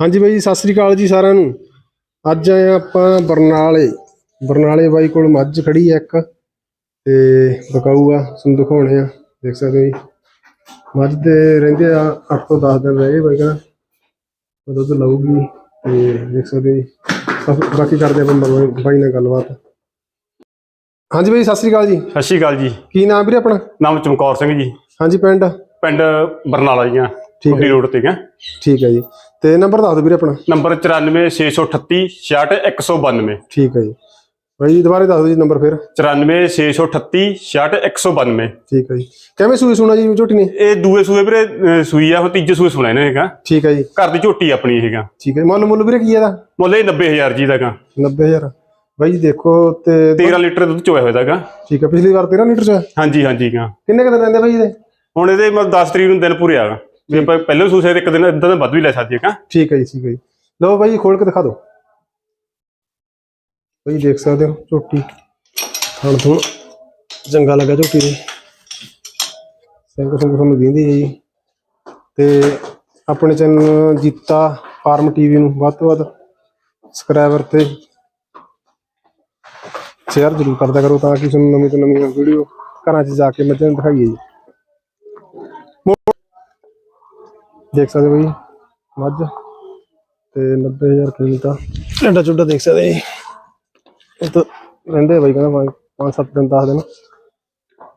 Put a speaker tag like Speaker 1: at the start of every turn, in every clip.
Speaker 1: ਹਾਂਜੀ ਬਾਈ ਜੀ, ਸਤਿ ਸ੍ਰੀ ਅਕਾਲ ਜੀ ਸਾਰਿਆਂ ਨੂੰ। ਅੱਜ ਆਏ ਹਾਂ ਆਪਾਂ ਬਰਨਾਲੇ। ਬਰਨਾਲੇ ਬਾਈ ਕੋਲ ਮੱਝ ਖੜੀ ਹੈ ਇੱਕ ਤੇ ਬਕਾਊ ਆ ਤੁਹਾਨੂੰ ਦਿਖਾਉਣੇ ਆ। ਦੇਖ ਸਕਦੇ ਹੋ ਜੀ। ਮੱਝ ਦੇ ਰਹਿੰਦੇ ਆ 8 ਤੋਂ 10 ਦਿਨ ਰਹਿ ਗਏ ਬਾਈ ਕਹਿੰਦਾ। ਉਹ ਦੁੱਧ ਲਊਗੀ ਤੇ ਦੇਖ ਸਕਦੇ ਹੋ ਜੀ। ਬਸ ਬਾਕੀ ਕਰਦੇ ਆਪਾਂ ਬਾਈ- ਬਾਈ ਨਾਲ ਗੱਲਬਾਤ। ਹਾਂਜੀ ਬਾਈ ਸਤਿ ਸ੍ਰੀ ਅਕਾਲ ਜੀ।
Speaker 2: ਸਤਿ ਸ਼੍ਰੀ ਅਕਾਲ ਜੀ।
Speaker 1: ਕੀ ਨਾਮ ਵੀਰੇ ਆਪਣਾ?
Speaker 2: ਨਾਮ ਚਮਕੌਰ ਸਿੰਘ ਜੀ।
Speaker 1: ਹਾਂਜੀ ਪਿੰਡ?
Speaker 2: ਪਿੰਡ ਬਰਨਾਲਾ ਜੀ ਆ
Speaker 1: ਠੀਕ ਹੈ
Speaker 2: ਕੁੱਡੀ ਰੋਡ ਤੇ ਆ।
Speaker 1: ਠੀਕ ਹੈ ਜੀ। ਤੇ ਨੰਬਰ ਦੱਸ ਦਿਓ ਵੀਰੇ ਆਪਣਾ।
Speaker 2: ਨੰਬਰ 94638 66192
Speaker 1: ਠੀਕ ਹੈ ਜੀ। ਬਾਈ ਜੀ ਦੁਬਾਰੇ ਦੱਸ ਦਿਓ ਜੀ ਨੰਬਰ ਫਿਰ।
Speaker 2: 94638 66192
Speaker 1: ਠੀਕ ਹੈ ਜੀ। ਕਿਵੇਂ ਸੂਈ ਸੁਣਾ ਜੀ ਝੋਟੀ ਨੇ?
Speaker 2: ਇਹ ਦੂਏ ਸੂਏ ਵੀਰੇ ਅਹ, ਸੂਈ ਆ ਹੁਣ ਤੀਜੇ ਸੂਏ ਸੁਣਾ ਇਹਨੇ ਹੈਗਾ।
Speaker 1: ਠੀਕ ਹੈ ਜੀ।
Speaker 2: ਘਰ ਦੀ ਝੋਟੀ ਆਪਣੀ ਹੈਗਾ।
Speaker 1: ਠੀਕ ਹੈ ਮੁੱਲ ਮੁੱਲ ਵੀਰੇ ਕੀ ਇਹਦਾ?
Speaker 2: ਮੁੱਲ ਇਹ 90000 ਜੀ ਦਾਗਾ
Speaker 1: 90000 ਬਾਈ ਜੀ ਦੇਖੋ ਤੇ
Speaker 2: 13 ਲੀਟਰ ਦੁੱਧ ਚੋਇਆ ਹੋਇਆ ਦਾਗਾ
Speaker 1: ਠੀਕ ਹੈ ਪਿਛਲੀ ਵਾਰ 13 ਲੀਟਰ ਚ
Speaker 2: ਹਾਂਜੀ ਹਾਂਜੀ ਗਾ
Speaker 1: ਕਿੰਨੇ ਕੁ ਦਿਨ ਰਹਿੰਦੇ ਬਾਈ ਇਹਦੇ?
Speaker 2: ਹੁਣ ਇਹਦੇ ਮਤਲਬ 10 ਤਰੀਕ ਨੂੰ ਦਿਨ ਪੂਰੇ ਆਗਾ ਵੀ ਆਪਾਂ ਪਹਿਲੇ ਸੂਸੇ ਤੇ ਇੱਕ ਦਿਨ ਇਦਾਂ ਦਾ ਵੱਧ ਵੀ ਲੈ ਸਕਦੇ ਹੈਗਾ
Speaker 1: ਠੀਕ ਹੈ ਜੀ ਠੀਕ ਹੈ ਜੀ। ਲਓ ਬਾਈ ਜੀ, ਖੋਲ ਕੇ ਦਿਖਾ ਦਿਓ। ਬਾਈ ਦੇਖ ਸਕਦੇ ਹੋ ਝੋਟੀ। ਹੁਣ ਤੋਂ ਚੰਗਾ ਲੱਗਾ ਝੋਟੀ ਦੇ ਸਿੰਘ ਸਿੰਘ ਤੁਹਾਨੂੰ ਦਿੰਦੀ ਹੈ ਜੀ। ਤੇ ਆਪਣੇ ਚੈਨਲ ਜੀਤਾ ਫਾਰਮ ਟੀਵੀ ਨੂੰ ਵੱਧ ਤੋਂ ਵੱਧ ਸਬਸਕ੍ਰਾਈਬਰ ਤੇ ਸ਼ੇਅਰ ਜ਼ਰੂਰ ਕਰਦਾ ਕਰੋ ਤਾਂ ਕਿ ਤੁਹਾਨੂੰ ਨਵੀਂ ਤੋਂ ਨਵੀਂ ਵੀਡੀਓ ਘਰਾਂ 'ਚ ਜਾ ਕੇ ਮੱਝਾਂ ਨੂੰ ਦਿਖਾਈਏ ਜੀ। ਦੇਖ ਸਕਦੇ ਹੋ ਬਈ ਮੱਝ ਤੇ 90000 ਕੀਮਤ ਆ ਢੰਡਾ ਚੁੱਡਾ ਦੇਖ ਸਕਦੇ ਜੀ। ਇਹ ਤਾਂ ਰਹਿੰਦੇ ਬਈ ਕਹਿੰਦਾ ਪੰਜ ਪੰਜ ਸੱਤ ਦਿਨ 10 ਦਿਨ।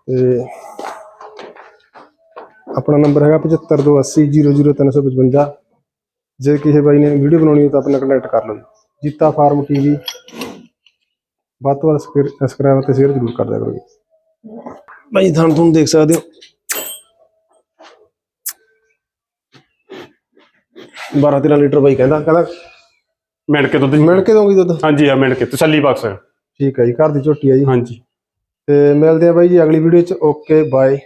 Speaker 1: ਤੇ ਆਪਣਾ ਨੰਬਰ ਹੈਗਾ 7528000355 ਜੇ ਕਿਸੇ ਬਾਈ ਨੇ ਵੀਡੀਓ ਬਣਾਉਣੀ ਹੋ ਤਾਂ ਆਪਣਾ ਕੰਟੈਕਟ ਕਰ ਲਓ ਜੀ। Jeeta farm TV. ਵੱਧ ਤੋਂ ਵੱਧ ਸਬਸਕ੍ਰਾਈਬ ਤੇ ਸ਼ੇਅਰ ਜ਼ਰੂਰ ਕਰ ਦਿਆ ਕਰੋ ਜੀ। ਬਾਈ ਤੁਹਾਨੂੰ ਤੁਹਾਨੂੰ ਦੇਖ ਸਕਦੇ ਹੋ। 12 13 ਲੀਟਰ ਬਾਈ ਕਹਿੰਦਾ ਕਹਿੰਦਾ
Speaker 2: ਮਿਣ ਕੇ ਦੁੱਧ
Speaker 1: ਮਿਣ ਕੇ ਦੋਗੀ ਦੁੱਧ।
Speaker 2: ਹਾਂਜੀ ਆ ਮਿਣ ਕੇ ਤਸੱਲੀ ਬਖਸ਼
Speaker 1: ਠੀਕ ਹੈ ਜੀ ਘਰ ਦੀ ਝੋਟੀ ਹੈ ਜੀ।
Speaker 2: ਹਾਂਜੀ।
Speaker 1: ਤੇ ਮਿਲਦੇ ਆ ਬਾਈ ਜੀ ਅਗਲੀ ਵੀਡੀਓ ਚ। Okay bye